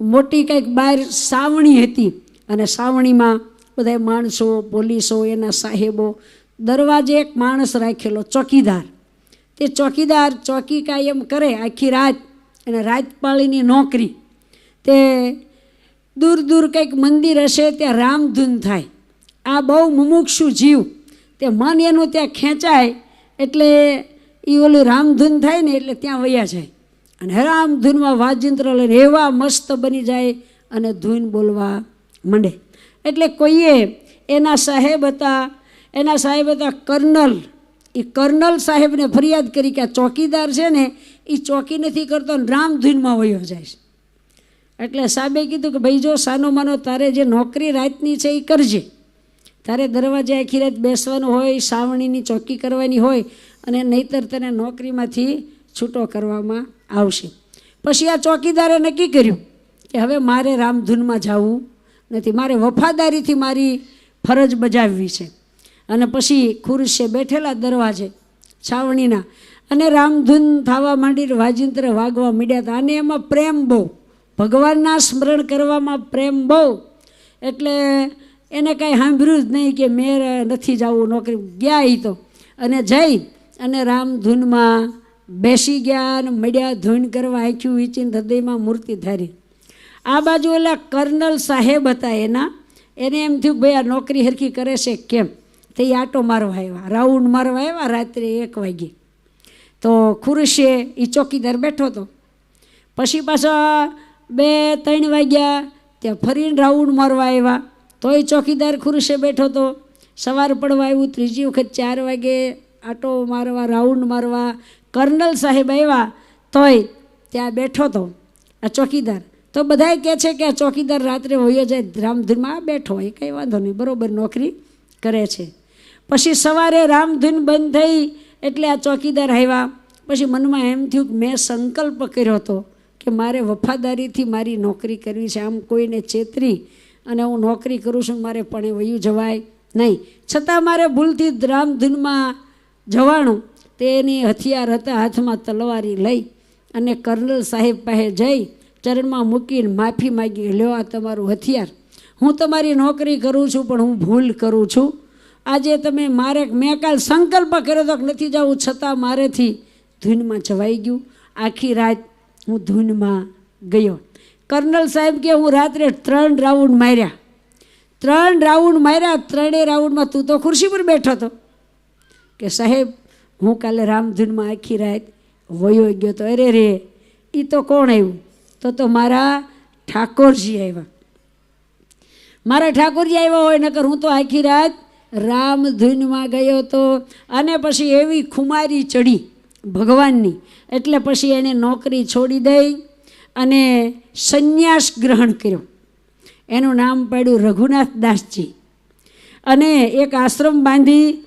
મોટી કંઈક બહાર સાવણી હતી અને સાવણીમાં બધા માણસો, પોલીસો, એના સાહેબો, દરવાજે એક માણસ રાખેલો ચોકીદાર. તે ચોકીદાર ચોકી કાયમ કરે, આખી રાત અને રાતપાળીની નોકરી. તે દૂર દૂર કંઈક મંદિર હશે, ત્યાં રામધૂન થાય. આ બહુ મુમુક્ષુ જીવ. તે મન એનું ત્યાં ખેંચાય, એટલે એ ઓલું રામધૂન થાય ને એટલે ત્યાં વયા જાય. અને રામધૂનમાં વાજિંત્ર લઈને એવા મસ્ત બની જાય અને ધૂન બોલવા માંડે. એટલે કોઈએ એના સાહેબ હતા, એના સાહેબ હતા કર્નલ. એ કર્નલ સાહેબને ફરિયાદ કરી કે આ ચોકીદાર છે ને, એ ચોકી નથી કરતો રામધૂનમાં વયો જાય એટલે સાહેબે કીધું કે ભાઈ જો સાનો માનો તારે જે નોકરી રાતની છે એ કરજે. તારે દરવાજે આખી રાત બેસવાનું હોય, સાવણીની ચોકી કરવાની હોય અને નહીતર તને નોકરીમાંથી છૂટો કરવામાં આવશે. પછી આ ચોકીદારે નક્કી કર્યું કે હવે મારે રામધૂનમાં જવું નથી. મારે વફાદારીથી મારી ફરજ બજાવવી છે. અને પછી ખુરશે બેઠેલા દરવાજે છાવણીના અને રામધૂન થવા માંડી વાજિંત્ર વાગવા માંડ્યા હતા. અને એમાં પ્રેમ બહુ. ભગવાનના સ્મરણ કરવામાં પ્રેમ બહુ. એટલે એને કાંઈ સાંભળ્યું જ નહીં કે મેં નથી જવું નોકરી. ગયા એ તો. અને જઈ અને રામધૂનમાં બેસી ગયા અને મળ્યા, ધૂન કરવા આંખ્યું વીચીને હૃદયમાં મૂર્તિ ધારી. આ બાજુ ઓલા કર્નલ સાહેબ હતા એના. એને એમ થયું ભાઈ આ નોકરી હરખી કરે છે કેમ? તે એ આટો મારવા આવ્યા. રાઉન્ડ મારવા આવ્યા, રાત્રે એક વાગે તો ખુરશે એ ચોકીદાર બેઠો હતો. પછી પાછા બે, ત્રણ વાગ્યા, ત્યાં ફરીને રાઉન્ડ મારવા આવ્યા. તોય ચોકીદાર ખુરશે બેઠો હતો. સવાર પડવા આવ્યું, ત્રીજી વખત ચાર વાગે આટો મારવા, રાઉન્ડ મારવા કર્નલ સાહેબ આવ્યા તોય ત્યાં બેઠો હતો આ ચોકીદાર. તો બધાય કહે છે કે આ ચોકીદાર રાત્રે વયો જાય, રામધૂનમાં બેઠો હોય, કંઈ વાંધો નહીં, બરાબર નોકરી કરે છે. પછી સવારે રામધૂન બંધ થઈ એટલે આ ચોકીદાર આવ્યા. પછી મનમાં એમ થયું કે મેં સંકલ્પ કર્યો હતો કે મારે વફાદારીથી મારી નોકરી કરવી છે. આમ કોઈને ચેતરી અને હું નોકરી કરું છું, મારે પણ વયું જવાય નહીં. છતાં મારે ભૂલથી રામધૂનમાં જવાનું તેની હથિયાર હતા હાથમાં તલવારી લઈ અને કર્નલ સાહેબ પાસે જઈ ચરણમાં મૂકીને માફી માગી, લ્યો આ તમારું હથિયાર. હું તમારી નોકરી કરું છું, પણ હું ભૂલ કરું છું. આજે તમે મારે, મેં કાલ સંકલ્પ કર્યો તો નથી જવું છતાં મારેથી ધૂનમાં જવાઈ ગયું. આખી રાત હું ધૂનમાં ગયો. કર્નલ સાહેબ કે, હું રાત્રે ત્રણ રાઉન્ડ માર્યા. ત્રણ રાઉન્ડ માર્યા, ત્રણેય રાઉન્ડમાં તું તો ખુરશી પર બેઠો હતો. કે સાહેબ, હું કાલે રામધૂનમાં આખી રાત વયો ગયો તો, અરે રે એ તો કોણ આવ્યું? તો તો મારા ઠાકોરજી આવ્યા. મારા ઠાકોરજી આવ્યા હોય, નકર હું તો આખી રાત રામધૂનમાં ગયો તો, અને પછી એવી ખુમારી ચડી ભગવાનની, એટલે પછી એને નોકરી છોડી દઈ અને સંન્યાસ ગ્રહણ કર્યો. એનું નામ પાડ્યું રઘુનાથ દાસજી અને એક આશ્રમ બાંધી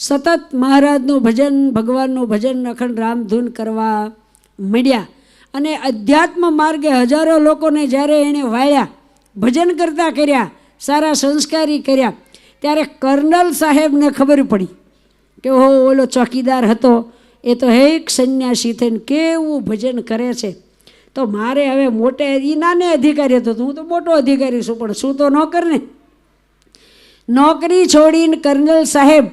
સતત મહારાજનું ભજન, ભગવાનનું ભજન અખંડ રામધૂન કરવા મળ્યા અને અધ્યાત્મ માર્ગે હજારો લોકોને જ્યારે એણે વાળ્યા, ભજન કરતા કર્યા, સારા સંસ્કારી કર્યા, ત્યારે કર્નલ સાહેબને ખબર પડી કે હો ઓલો ચોકીદાર હતો. એ તો હેક સંન્યાસી થઈને કેવું ભજન કરે છે. તો મારે હવે મોટે એ નાને અધિકારી હતો હું તો મોટો અધિકારી છું, પણ શું તો ન કરને નોકરી છોડીને કર્નલ સાહેબ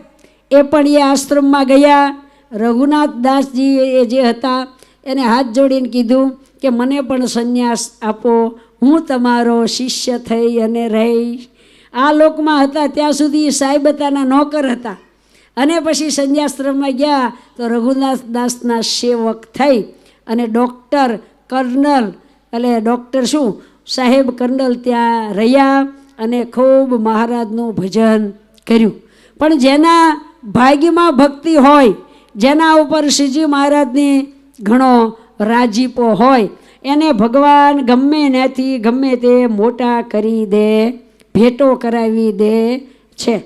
એ પણ એ આશ્રમમાં ગયા. રઘુનાથ દાસજી એ જે હતા, એને હાથ જોડીને કીધું કે મને પણ સંન્યાસ આપો, હું તમારો શિષ્ય થઈ અને રહીશ. આ લોકમાં હતા, ત્યાં સુધી સાહેબ હતાના નોકર હતા. અને પછી સંન્યાશ્રમમાં ગયા તો રઘુનાથ દાસના સેવક થઈ અને ડૉક્ટર કર્નલ, એટલે ડૉક્ટર શું? સાહેબ કર્નલ ત્યાં રહ્યા અને ખૂબ મહારાજનું ભજન કર્યું. પણ જેના ભાગ્યમાં ભક્તિ હોય, જેના ઉપર શ્રીજી મહારાજની ઘણો રાજીપો હોય, એને ભગવાન ગમે ત્યાંથી ગમે તે મોટા કરી દે, ભેટો કરાવી દે છે.